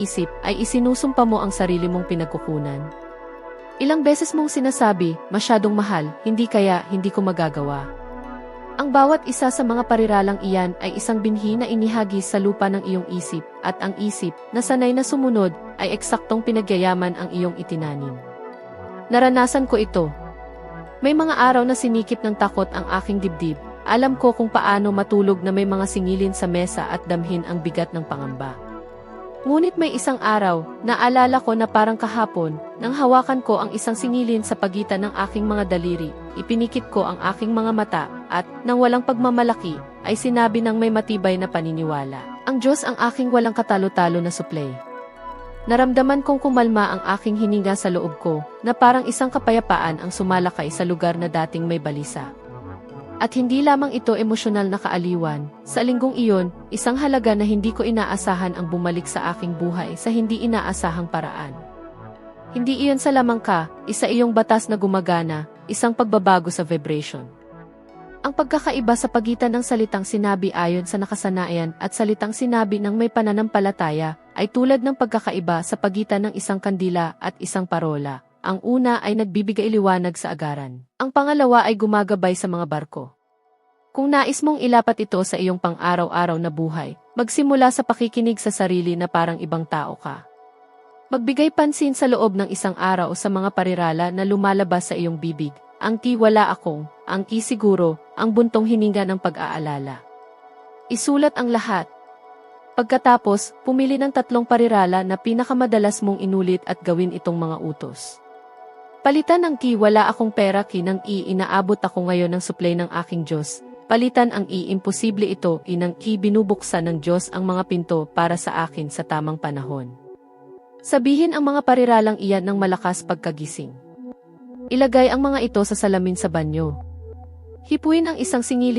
isip ay isinusumpa mo ang sarili mong pinagkukunan. Ilang beses mong sinasabi, masyadong mahal, hindi kaya hindi ko magagawa. Ang bawat isa sa mga pariralang iyan ay isang binhi na inihagis sa lupa ng iyong isip, at ang isip, na sanay na sumunod, ay eksaktong pinagyayaman ang iyong itinanim. Naranasan ko ito. May mga araw na sinikip ng takot ang aking dibdib, alam ko kung paano matulog na may mga singilin sa mesa at damhin ang bigat ng pangamba. Ngunit may isang araw, naalala ko na parang kahapon, nang hawakan ko ang isang singilin sa pagitan ng aking mga daliri, ipinikit ko ang aking mga mata, at, nang walang pagmamalaki, ay sinabi ng may matibay na paniniwala. Ang Diyos ang aking walang katalo-talo na suplay. Naramdaman kong kumalma ang aking hininga sa loob ko, na parang isang kapayapaan ang sumalakay sa lugar na dating may balisa. At hindi lamang ito emosyonal na kaaliwan, sa linggong iyon, isang halaga na hindi ko inaasahan ang bumalik sa aking buhay sa hindi inaasahang paraan. Hindi iyon sa lamang ka, isa iyong batas na gumagana, isang pagbabago sa vibration. Ang pagkakaiba sa pagitan ng salitang sinabi ayon sa nakasanayan at salitang sinabi ng may pananampalataya ay tulad ng pagkakaiba sa pagitan ng isang kandila at isang parola. Ang una ay nagbibigay liwanag sa agaran. Ang pangalawa ay gumagabay sa mga barko. Kung nais mong ilapat ito sa iyong pang-araw-araw na buhay, magsimula sa pakikinig sa sarili na parang ibang tao ka. Magbigay pansin sa loob ng isang araw sa mga parirala na lumalabas sa iyong bibig, ang ki wala akong, ang ki siguro, ang buntong hininga ng pag-aalala. Isulat ang lahat. Pagkatapos, pumili ng tatlong parirala na pinakamadalas mong inulit at gawin itong mga utos. Palitan ng ki wala akong pera ki ng i inaabot ako ngayon ng supply ng aking Diyos. Palitan ang i imposible ito inang ki binubuksan ng Diyos ang mga pinto para sa akin sa tamang panahon. Sabihin ang mga pariralang iyan ng malakas pagkagising. Ilagay ang mga ito sa salamin sa banyo. Hipuin ang isang singili